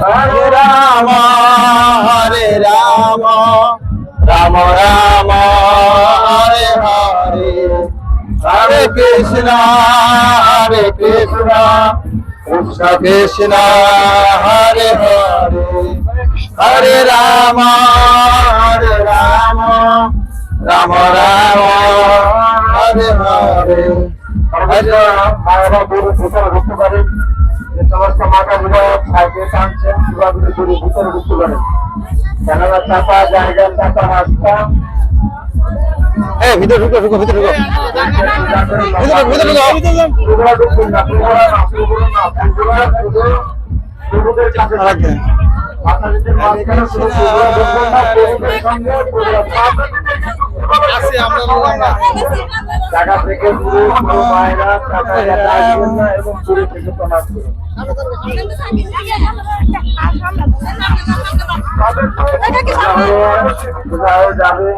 হরে রাম হরে রাম রাম রাম হরে হরে। হরে কৃষ্ণ হরে কৃষ্ণ কৃষ্ণ কৃষ্ণ হরে হরে। হরে রাম হরে রাম রাম রাম হরে হরে। হরে মায়েরা গরু ভিতরে ঢুকতে পারেন সমস্ত মাতা গুলো সাইকেল টানছেন সেগুলো গরু ভিতরে ঢুকতে পারেন কেননা চাপা জায়গা চাপা রাস্তা ভিতরে ঢুকো আমরা টাকা থেকে পুরো মায়েরা টাকা এবং পুরো থেকে প্রণাম করুন যাবে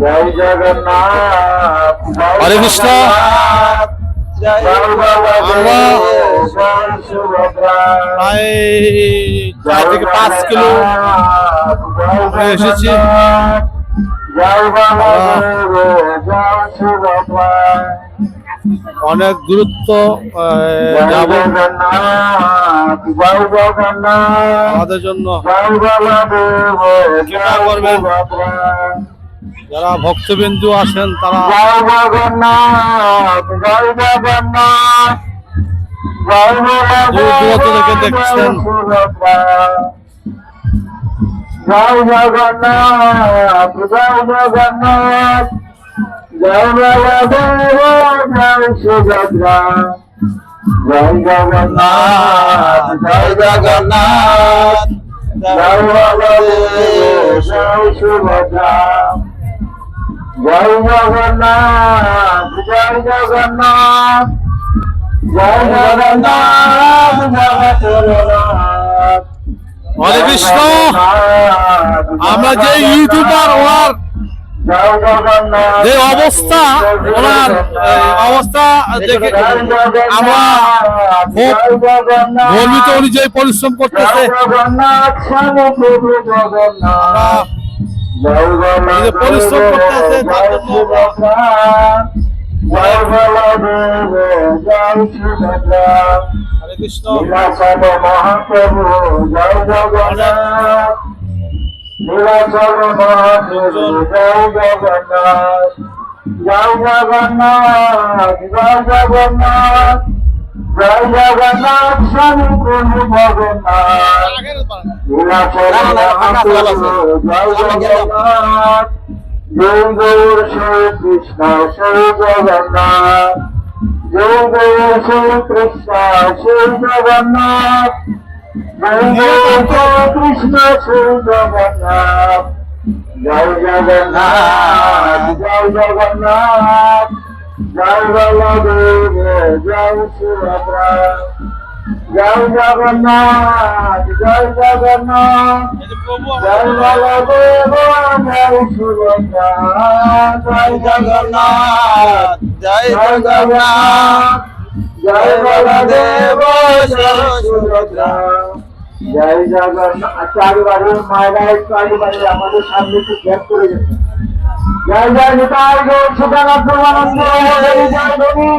জয় জগন্নাথ জয় হরে কৃষ্ণ। জগন্নাথ, জয় বাবা প্রায় চার থেকে পাঁচ কিলো এসেছি। জয় বাবা জয় সুভদ্রা অনেক দূরত্ব জয় যাব আমাদের জন্য করবেন। যারা ভক্তবিন্দু আসেন তারা দূর দূরান্ত থেকে দেখছেন। জয় জগন্নাথ জয় জগন্নাথ জয় বলদেব জয় সুভদ্রা জয় জগন্নাথ জয় জগন্নাথ জয় বলদেব জয় সুভদ্রা জয় জগন্নাথ জয় জগন্নাথ জয় জগন্নাথ জগন্নাথ হরে কৃষ্ণ। আমরা যে ইউটিউবার, ওনার যে অবস্থা, ওনার অবস্থা দেখে আমরা খুব গর্বিত অনুযায়ী পরিশ্রম করতেছে। যে পরিশ্রম করতেছে, তার জন্য কৃষ্ণ। মহাপ্রভু জয় জগন্নাথ নীলাচল মহাপ্রভু জয় জগন্নাথ জয় জগন্নাথ জয় জগন্নাথ জয় জগন্নাথ জগন্নাথ। জয় গৌর শ্রী কৃষ্ণ শ্রী জগন্নাথ জয় গৌর কৃষ্ণ শ্রী জগন্নাথ জয় জগন্নাথ জয় জগন্নাথ জয় বলদেব জয় সুভদ্রা জয় জগন্নাথ জয় জগন্নাথ। জয় বলদেব জয় সুভদ্রা জয় জগন্নাথ জয় জগন্নাথ। জয় বলদেব জয় সুভদ্রা জয় জগন্নাথ। চারিবারে মায়েরা চারিবারে আমাদের সামনে একটু গ্যাপ করে গেছে জয় জয় নিতাই গো সুদানাথ প্রমানন্দ জয় জয় গুরু।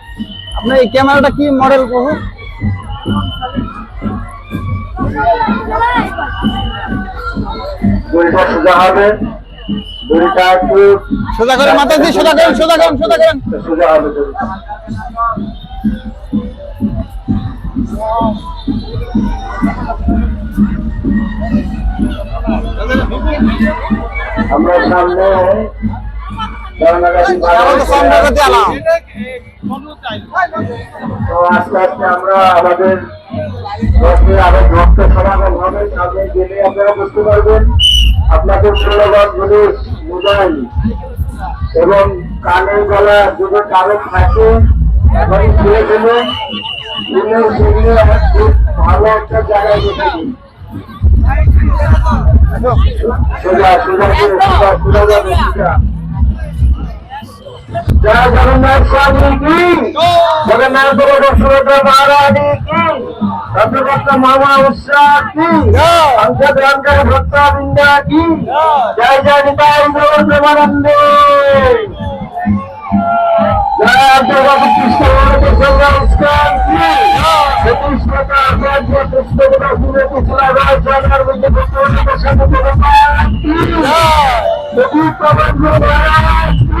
আপনার এই ক্যামেরাটা কি মডেল প্রভু? দড়িটা সোজা হবে। দড়িটা একটু সোজা করে মাথা দিয়ে সোজা করেন সোজা করেন সোজা করেন। সোজা হবে আমরা সামনে এবং কানের গলা যদি কারও থাকে ফেলুন দিনে সেগুলো আমার খুব ভালো একটা জায়গায় দিন সোজা সোজা সোজা। जय जगन्नाथ स्वामी की जगन्नाथ बड़ो दशरथ महारानी की रथकर्त मामा उत्साह की अंक ग्राम का भक्ता बिंदा की जय जय निताय सर्वनंदे जय जगत कृष्ण संस्कार की सतीश प्रकाश राज्य कृष्ण बड़ा सूर्य कृष्ण राज सरकार मुझे भक्तों के प्रसन्न को रखा की प्रबंध महाराज की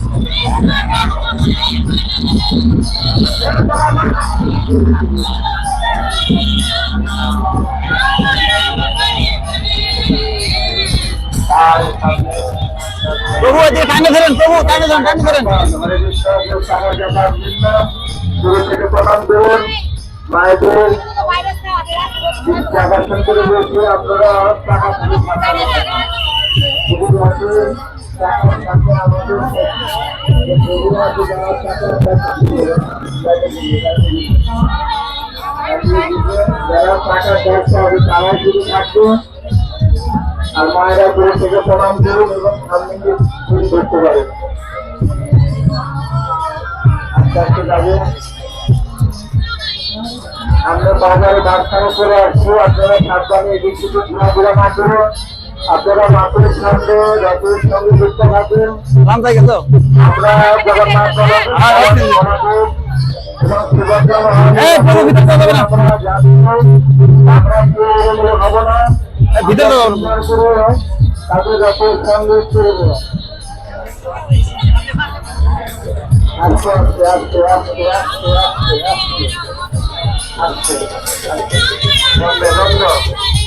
প্রভু যে টানে ধরেন প্রভু টানে ধরেন টানে ধরেন। থেকে প্রণাম করুন আপনারা টাকা থাকে আর মায়েরা দূরে থেকে প্রণাম করুন এবং সামনে ধরতে পারেন আমরা বাজারে ডাক্তার করে আসব, আপনারা সাবধানে এদিক সেদিক ঘোরাঘোরা না করুন আপনারা মাছের সঙ্গে রথের সঙ্গে যুক্ত থাকুন রাম তাই গেছো আমরা জগন্নাথ ভিতরে তাদের রথের সঙ্গে চলবো আস্তে আস্তে আস্তে আস্তে আস্তে আস্তে আস্তে আস্তে আস্তে বন্ধ বন্ধ। আচ্ছা